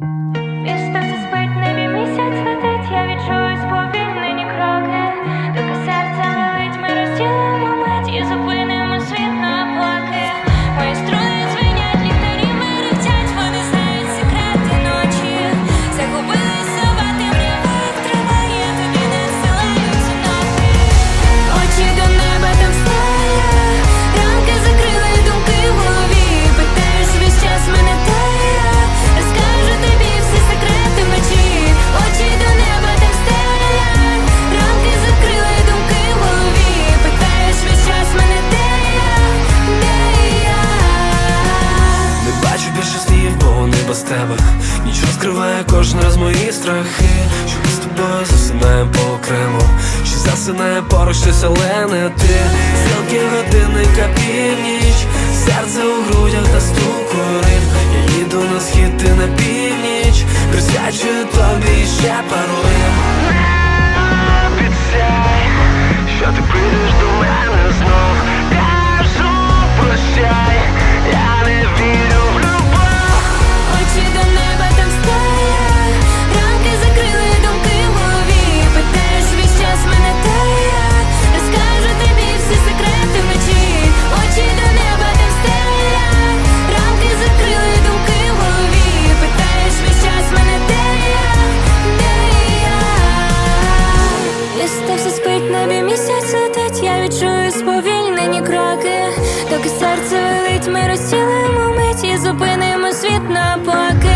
Está без тебе. Нічого скриває кожен раз мої страхи. Що ми з тобою засинаємо по окремо? Чи засинає поруч щось, але не ти? Стрілки годинника північ. Серце у грудях та стуку ритм Я їду на схід, ти на північ. Присвячую тобі ще пару міста все спить небі місяць летить, я відчую сповільнені кроки, доки серце велить, ми розцілимо мить і зупинимо світ напаки.